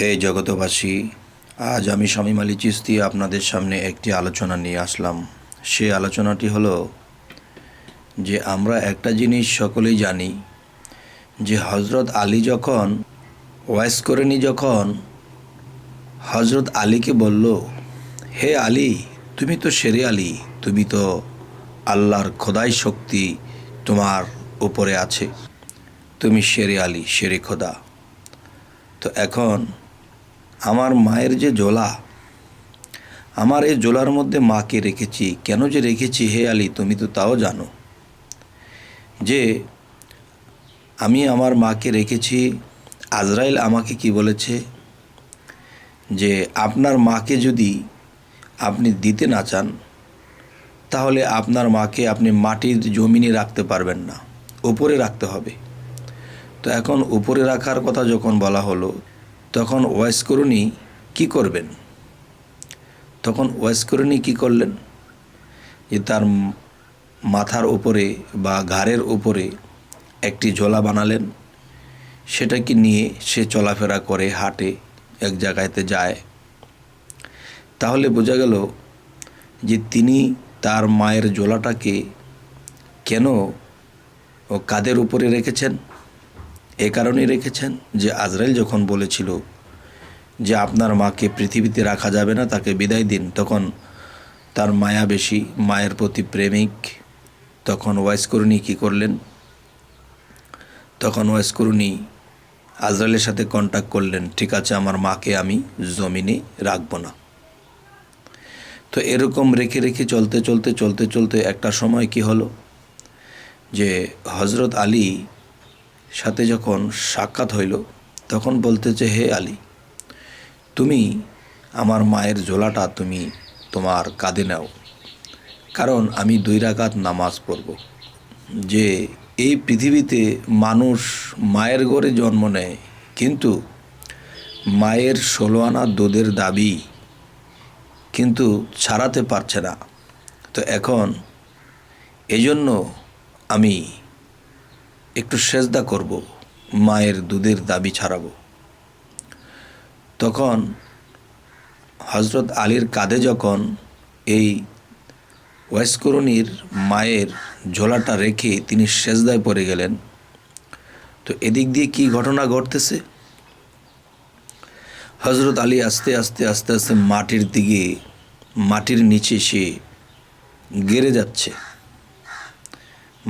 হে জগতবাসী আজ আমি শামীম আলী চিস্তি আপনাদের সামনে একটি আলোচনা নিয়ে আসলাম। সে আলোচনাটি হলো যে আমরা একটা জিনিস সকলেই জানি যে হজরত আলী যখন, ওয়াইস করেনি যখন হজরত আলীকে বলল, হে আলী, তুমি তো শেরে আলী, তুমি তো আল্লাহর খোদাই শক্তি তোমার উপরে আছে। তুমি শেরে আলী শেরে খোদা। তো এখন আমার মায়ের যে জোলা, আমার এই জোলার মধ্যে মাকে রেখেছি। কেন যে রেখেছি হে আলী, তুমি তো তাও জানো। যে আমি আমার মাকে রেখেছি, আজরাইল আমাকে কি বলেছে? যে আপনার মাকে যদি আপনি দিতে না চান, তাহলে আপনার মাকে আপনি মাটির জমিনে রাখতে পারবেন না, উপরে রাখতে হবে। তো এখন উপরে রাখার কথা যখন বলা হলো তখন ওয়াইস করুনি কি করবেন? তখন ওয়াইস করুনি কি করলেন? যে তার মাথার উপরে বা ঘাড়ের উপরে একটি ঝোলা বানালেন। সেটাকে নিয়ে সে চলাফেরা করে, হাঁটে, এক জায়গাতে যায়। তাহলে বোঝা গেল যে তিনি তার মায়ের জোলাটাকে কেন ও কাদের উপরে রেখেছেন? এ কারণেই রেখেছেন যে আজরাইল যখন বলেছিল যে আপনার মাকে পৃথিবীতে রাখা যাবে না, তাকে বিদায় দিন, তখন তার মায়া বেশি, মায়ের প্রতি প্রেমিক। তখন ওয়াইস করুনি কী করলেন? তখন ওয়াইস করুনি আজরাইলের সাথে কন্ট্যাক্ট করলেন, ঠিক আছে, আমার মাকে আমি জমিনে রাখব না। তো এরকম রেখে রেখে চলতে চলতে চলতে চলতে একটা সময় কি হলো? যে হজরত আলী সাথে যখন সাক্ষাৎ হইল, তখন বলতেছে, হে আলী, তুমি আমার মায়ের জোলাটা তুমি তোমার কাঁধে নাও। কারণ আমি দুই রাকাত নামাজ পড়ব। যে এই পৃথিবীতে মানুষ মায়ের ঘরে জন্ম নেয়, কিন্তু মায়ের ষোলো আনা দুধের দাবি কিন্তু ছাড়াতে পারছে না। তো এখন এজন্য আমি একটু সেজদা করব, মায়ের দুধের দাবি ছাড়াব। তখন হজরত আলীর কাঁধে যখন এই ওয়েসকরণীর মায়ের ঝোলাটা রেখে তিনি সেজদায় পড়ে গেলেন, তো এদিক দিয়ে কি ঘটনা ঘটতেছে? হজরত আলী আস্তে আস্তে আস্তে আস্তে মাটির দিকে, মাটির নিচে সে গেড়ে যাচ্ছে।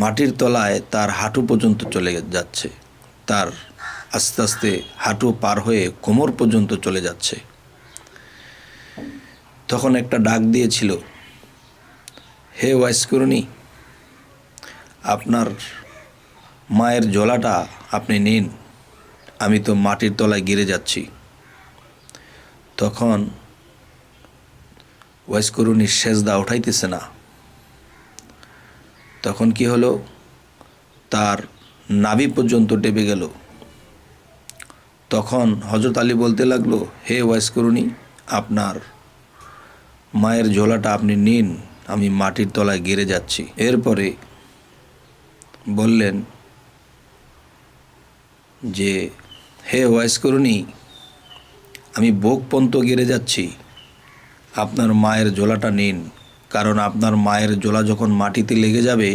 মাটির তলায় তার হাঁটু পর্যন্ত চলে যাচ্ছে। তার আস্তে আস্তে হাঁটু পার হয়ে কোমর পর্যন্ত চলে যাচ্ছে। তখন একটা ডাক দিয়েছিল, হে ওয়াইসকরণী আপনার মায়ের জলাটা আপনি নিন, আমি তো মাটির তলায় গিরে যাচ্ছি। তখন ওয়াইসকরণী সেজদা উঠাইতেছে না। তখন কি হলো? তার নাভি পর্যন্ত ডেবে গেল। তখন হজরত আলী বলতে লাগল, হে ওয়াইস করুনি আপনার মায়ের ঝোলাটা আপনি নিন, আমি মাটির তলায় গেড়ে যাচ্ছি। এরপরে বললেন যে, হে ওয়াইস করুনি আমি বোক পন্ত গেড়ে যাচ্ছি। আপনার মায়ের ঝোলাটা নিন কারণ আপনার মায়ের জোলা যখন মাটিতে লেগে যাবে,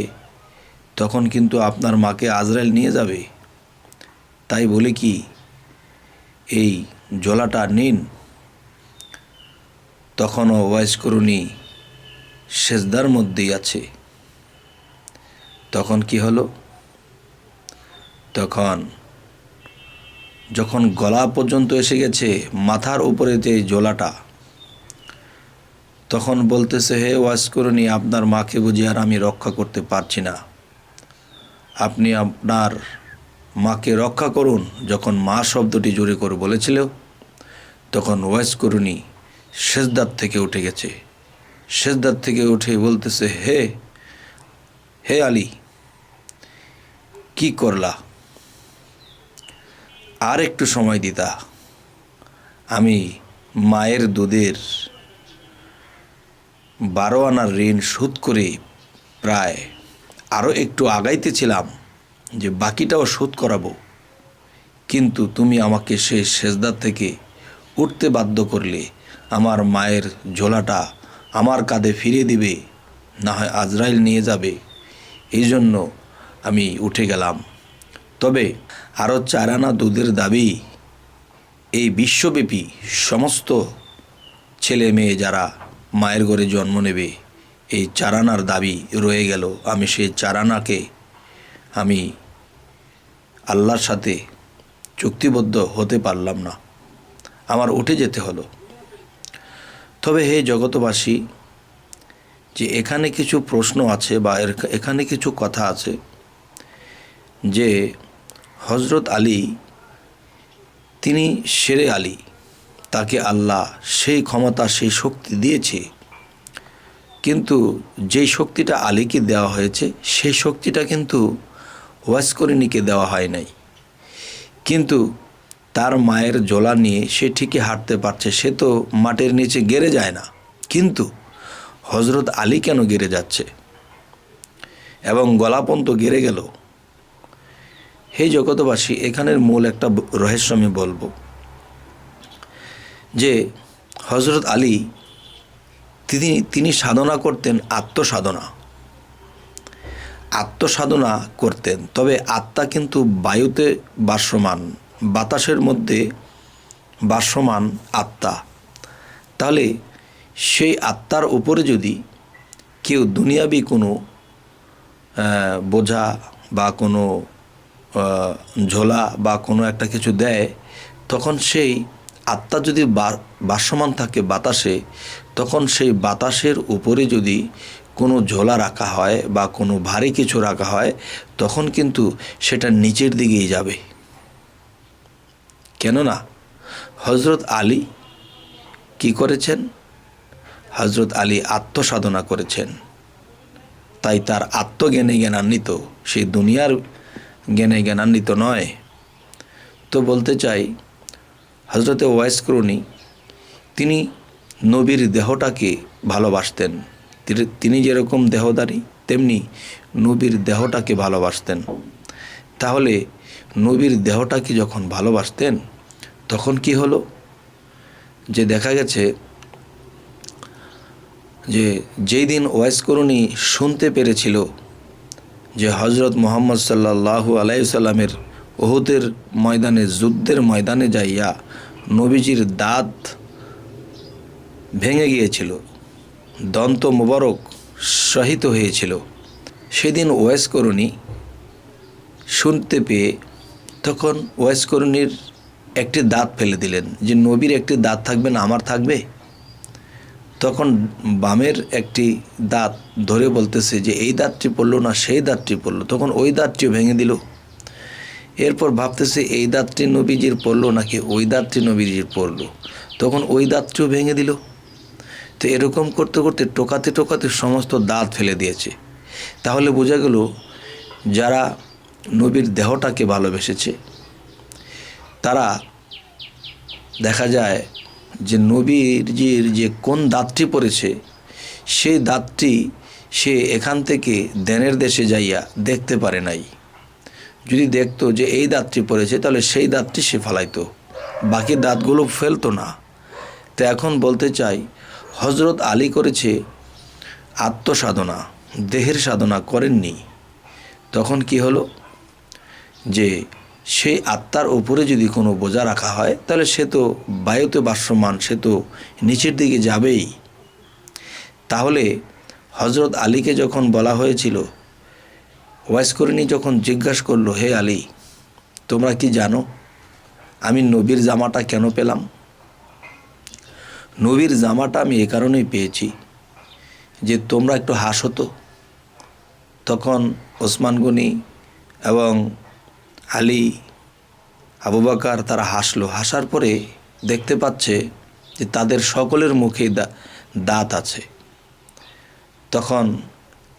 তখন কিন্তু আপনার মাকে আজরাইল নিয়ে যাবে। তাই বলে কি, এই জলাটা নিন। তখনও ওয়াইস করুনি সেজদার মধ্যেই আছে। তখন কি হলো? তখন যখন গলা পর্যন্ত এসে গেছে মাথার উপরে যে জোলাটা তখন বলতেছে, হে ওয়াজ করুনি আপনার মাকে বুঝি আর আমি রক্ষা করতে পারছি না। আপনি আপনার মাকে রক্ষা করুন। যখন মা শব্দটি জোরে করে বলেছিল, তখন ওয়াইস করুনি সেজদার থেকে উঠে গেছে। সেজদার থেকে উঠে বলতেছে, হে হে আলী, কি করলা? আর একটু সময় দিতা। আমি মায়ের দুধের বারো আনার ঋণ শোধ করে প্রায় আরও একটু আগাইতেছিলাম যে বাকিটাও শোধ করাবো। কিন্তু তুমি আমাকে সেই সেজদার থেকে উঠতে বাধ্য করলে, আমার মায়ের ঝোলাটা আমার কাঁধে ফিরিয়ে দিবে, না হয় আজরাইল নিয়ে যাবে। এই জন্য আমি উঠে গেলাম। তবে আরও চার আনা দুধের দাবি, এই বিশ্বব্যাপী সমস্ত ছেলে মেয়ে যারা মায়ের ঘরে জন্ম নেবে। এই চারানার দাবি রয়ে গেল। আমি সেই চারানাকে আমি আল্লাহর সাথে চুক্তিবদ্ধ হতে পারলাম না। আমার উঠে যেতে হলো। তবে হে জগতবাসী যে এখানে কিছু প্রশ্ন আছে বা এখানে কিছু কথা আছে, যে হজরত আলী, তিনি শেরে আলী। তাকে আল্লাহ সেই ক্ষমতা, সেই শক্তি দিয়েছে। কিন্তু যেই শক্তিটা আলীকে দেওয়া হয়েছে, সেই শক্তিটা কিন্তু ওয়াসকরিনীকে দেওয়া হয় নাই। কিন্তু তার মায়ের জোলা নিয়ে সে ঠিকই হাঁটতে পারছে, সে তো মাটির নিচে গেড়ে যায় না। কিন্তু হজরত আলী কেন গেড়ে যাচ্ছে? এবং গলাপন্ত গেড়ে গেল? হে জগতবাসী এখানের মূল একটা রহস্য আমি বলব। যে হজরত আলী, তিনি তিনি সাধনা করতেন আত্মসাধনা। আত্মসাধনা করতেন। তবে আত্মা কিন্তু বায়ুতে বাসমান, বাতাসের মধ্যে বাসমান আত্মা। তাহলে সেই আত্মার উপরে যদি কেউ দুনিয়াবি কোনো বোঝা বা কোনো ঝোলা বা কোনো একটা কিছু দেয়, তখন সেই আত্মা যদি বাসমান থাকে বাতাসে, তখন সেই বাতাসের উপরে যদি কোনো ঝোলা রাখা হয় বা কোনো ভারী কিছু রাখা হয়, তখন কিন্তু সেটা নিচের দিকেই যাবে। কেননা হজরত আলী কি করেছেন? হজরত আলী আত্মসাধনা করেছেন। তাই তার আত্মজ্ঞানে জ্ঞানান্বিত, সেই দুনিয়ার জ্ঞানে জ্ঞানান্বিত নয়। তো বলতে চাই হজরতে ওয়াইস করুনি তিনি নবীর দেহটাকে ভালোবাসতেন। তিনি- যেরকম দেহদারী, তেমনি নবীর দেহটাকে ভালোবাসতেন। তাহলে নবীর দেহটাকে যখন ভালোবাসতেন, তখন কি হলো? যে দেখা গেছে যে যেই দিন ওয়াইস করুনি শুনতে পেরেছিল যে হজরত মোহাম্মদ সাল্লাল্লাহু আলাইসাল্লামের ওহুদের ময়দানে, যুদ্ধের ময়দানে যাইয়া নবীজির দাঁত ভেঙে গিয়েছিল, দন্ত মোবারক সহিত হয়েছিল। সেদিন ওয়েস করুনি শুনতে পেয়ে তখন ওয়েস করুনির একটি দাঁত ফেলে দিলেন যে, নবীর একটি দাঁত থাকবে না, আমার থাকবে? তখন বামের একটি দাঁত ধরে বলতেছে যে, এই দাঁতটি পড়ল না, সেই দাঁতটি পড়ল। তখন ওই দাঁতটিও ভেঙে দিল। এরপর ভাবতেছে, এই দাঁতটি নবীজির পড়ল নাকি ওই দাঁতটি নবীজির পড়ল তখন ওই দাঁতটিও ভেঙে দিল। তো এরকম করতে করতে, টোকাতে টোকাতে সমস্ত দাঁত ফেলে দিয়েছে। তাহলে বোঝা গেল, যারা নবীর দেহটাকে ভালোবেসেছে, তারা দেখা যায় যে নবীর যে কোন দাঁতটি পড়েছে, সেই দাঁতটি সে এখান থেকে দেনের দেশে যাইয়া দেখতে পারে নাই। যদি দেখতো যে এই দাঁতটি পড়েছে, তাহলে সেই দাঁতটি সে ফালাইতো। বাকি দাঁতগুলো ফেলতো না। তো এখন বলতে চাই হজরত আলী করেছে আত্মসাধনা, দেহের সাধনা করেননি। তখন কি হলো? যে সেই আত্মার উপরে যদি কোনো বোঝা রাখা হয়, তাহলে সে তো বায়ুতে বাষ্যমান সে তো নিচের দিকে যাবেই। তাহলে হজরত আলীকে যখন বলা হয়েছিল ওয়াইস করিনি, যখন জিজ্ঞাসা করল, হে আলী, তোমরা কি জানো আমি নবীর জামাটা কেন পেলাম? নবীর জামাটা আমি এ কারণেই পেয়েছি যে তোমরা একটু হাসো তো। তখন ওসমান গনি এবং আলী, আবু বাকার তারা হাসলো। হাসার পরে দেখতে পাচ্ছে যে তাদের সকলের মুখে দাঁত আছে। তখন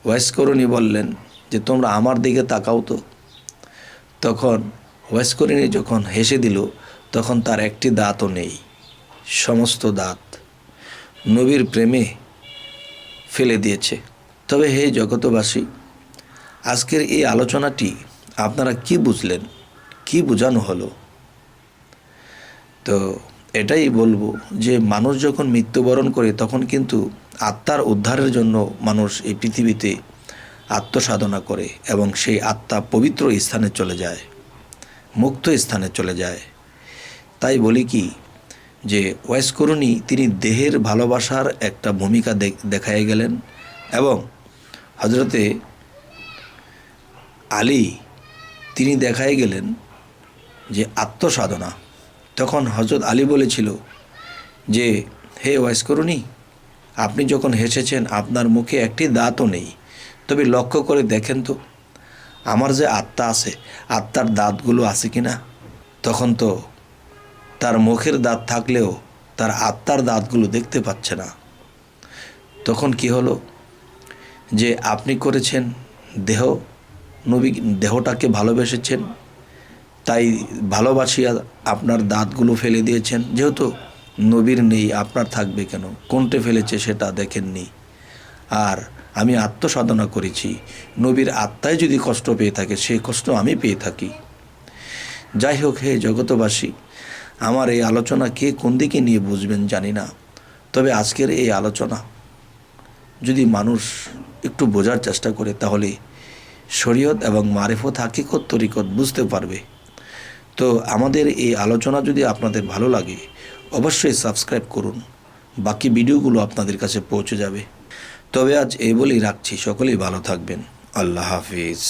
ওয়াইসকরণী বললেন যে তোমরা আমার দিকে তাকাও তো। তখন ওয়াইসকরণী যখন হেসে দিল, তখন তার একটি দাঁতও নেই, সমস্ত দাঁত নবীর প্রেমে ফেলে দিয়েছে। তবে হে জগতবাসী আজকের এই আলোচনাটি আপনারা কি বুঝলেন, কি বোঝানো হলো? তো এটাই বলব যে মানুষ যখন মৃত্যুবরণ করে, তখন কিন্তু আত্মার উদ্ধারের জন্য মানুষ এই পৃথিবীতে আত্মসাধনা করে এবং সেই আত্মা পবিত্র স্থানে চলে যায়, মুক্ত স্থানে চলে যায়। তাই বলি কি যে ওয়েস করুণী তিনি দেহের ভালোবাসার একটা ভূমিকা দেখ- দেখায় গেলেন এবং হজরতে আলী তিনি দেখায় গেলেন যে আত্মসাধনা। তখন হজরত আলী বলেছিল যে, হে ওয়াইস করুনি আপনি যখন হেসেছেন, আপনার মুখে একটি দাঁতও নেই। তবে লক্ষ্য করে দেখেন তো, আমার যে আত্মা আছে, আত্মার দাঁতগুলো আছে কি না তখন তো তার মুখের দাঁত থাকলেও তার আত্মার দাঁতগুলো দেখতে পাচ্ছে না। তখন কি হলো? যে আপনি করেছেন দেহ, নবী দেহটাকে ভালোবেসেছেন, তাই ভালোবাসিয়া আপনার দাঁতগুলো ফেলে দিয়েছেন। যেহেতু নবীর নেই, আপনার থাকবে কেন? কোনটে ফেলেছে সেটা দেখেননি। আর আমি আত্মসাধনা করেছি। নবীর আত্মায় যদি কষ্ট পেয়ে থাকে সেই কষ্ট আমি পেয়ে থাকি। যাই হোক, হে জগতবাসী আমার এই আলোচনা কে কোন দিকে নিয়ে বুঝবেন জানি না। তবে আজকের এই আলোচনা, যদি মানুষ একটু বোঝার চেষ্টা করে, তাহলে শরীয়ত এবং মারেফত হাকিকত তরিকত বুঝতে পারবে। তো আমাদের এই আলোচনা যদি আপনাদের ভালো লাগে, অবশ্যই সাবস্ক্রাইব করুন। বাকি ভিডিওগুলো আপনাদের কাছে পৌঁছে যাবে। তবে আজ এই বলেই রাখছি সকলেই ভালো থাকবেন। আল্লাহ হাফিজ।